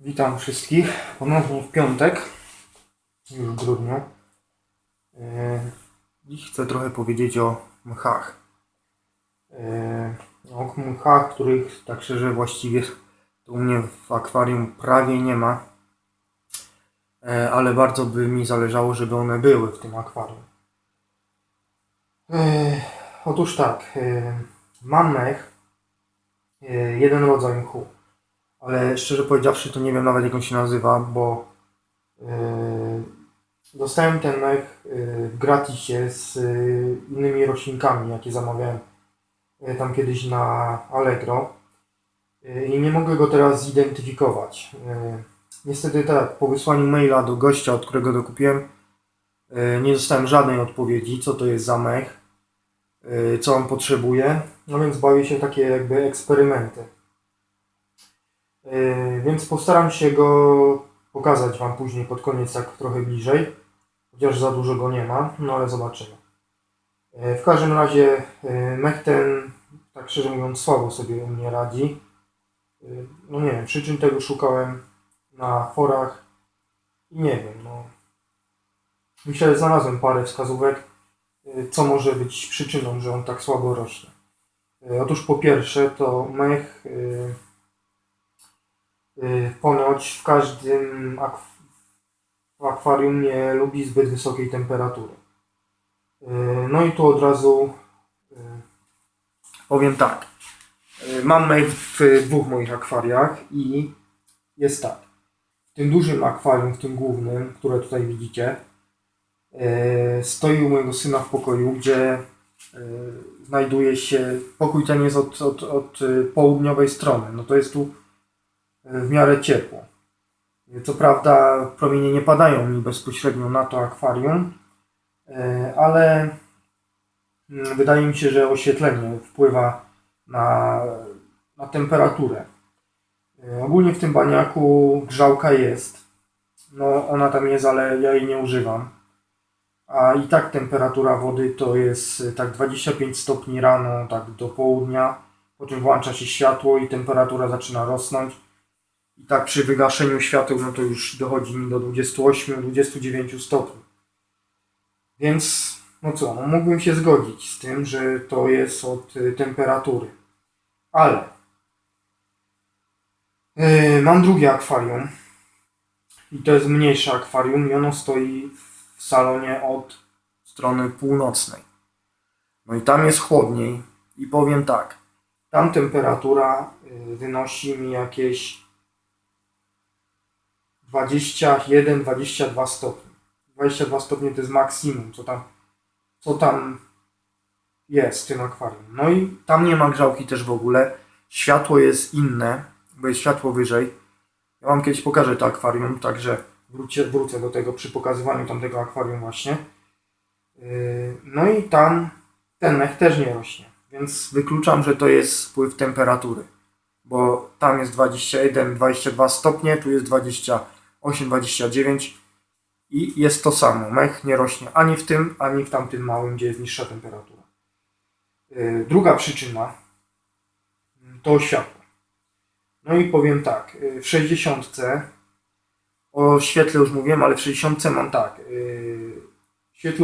Witam wszystkich ponownie w piątek, już w grudniu. E, Dziś chcę trochę powiedzieć o mchach. E, O mchach, których tak szczerze właściwie to u mnie w akwarium prawie nie ma. E, Ale bardzo by mi zależało, żeby one były w tym akwarium. E, Otóż tak, e, mam mech, e, jeden rodzaj mchu ale szczerze powiedziawszy to nie wiem nawet jak on się nazywa, bo yy, dostałem ten mech yy, gratisie z yy, innymi roślinkami, jakie zamawiałem yy, tam kiedyś na Allegro yy, i nie mogę go teraz zidentyfikować. Yy, niestety tak, po wysłaniu maila do gościa, od którego to kupiłem, yy, nie dostałem żadnej odpowiedzi, co to jest za mech, yy, co on potrzebuje, no więc bawię się takie jakby eksperymenty. Yy, więc postaram się go pokazać Wam później pod koniec, tak trochę bliżej. Chociaż za dużo go nie ma, no ale zobaczymy. Yy, w każdym razie yy, mech ten, tak szczerze mówiąc, słabo sobie u mnie radzi. No nie wiem, przyczyn tego szukałem na forach i nie wiem, no. Myślę, że znalazłem parę wskazówek, co może być przyczyną, że on tak słabo rośnie. Otóż po pierwsze to mech Ponoć w każdym akwarium nie lubi zbyt wysokiej temperatury. Y, No i tu od razu y, powiem tak. Y, Mam w dwóch moich akwariach i jest tak. W tym dużym akwarium, w tym głównym, które tutaj widzicie, y, stoi u mojego syna w pokoju, gdzie y, znajduje się, pokój ten jest od, od, od y, południowej strony. No to jest tu w miarę ciepło. Co prawda promienie nie padają mi bezpośrednio na to akwarium, e, ale mm, wydaje mi się, że oświetlenie wpływa na, na temperaturę. E, Ogólnie w tym baniaku grzałka jest. No ona tam jest, ale ja jej nie używam. A i tak temperatura wody to jest e, tak 25 stopni rano, tak do południa. Po czym włącza się światło i temperatura zaczyna rosnąć. I tak przy wygaszeniu świateł, no to już dochodzi mi do 28-29 stopni. Więc, no co, no mógłbym się zgodzić z tym, że to jest od y, temperatury. Ale yy, mam drugie akwarium. I to jest mniejsze akwarium i ono stoi w salonie od strony północnej. No i tam jest chłodniej. I powiem tak, tam temperatura y, wynosi mi jakieś 21-22 stopni. 22 stopnie to jest maksimum, co tam, co tam jest w tym akwarium. No i tam nie ma grzałki też w ogóle. Światło jest inne, bo jest światło wyżej. Ja wam kiedyś pokażę to akwarium, także wrócę, wrócę do tego przy pokazywaniu tamtego akwarium właśnie. Yy, No i tam ten mech też nie rośnie, więc wykluczam, że to jest wpływ temperatury bo tam jest 21-22 stopnie, tu jest 28-29 i jest to samo. Mech nie rośnie ani w tym, ani w tamtym małym, gdzie jest niższa temperatura. Yy, Druga przyczyna to światło. No i powiem tak, yy, w 60 o świetle już mówiłem, ale w 60 mam tak, yy, świetlu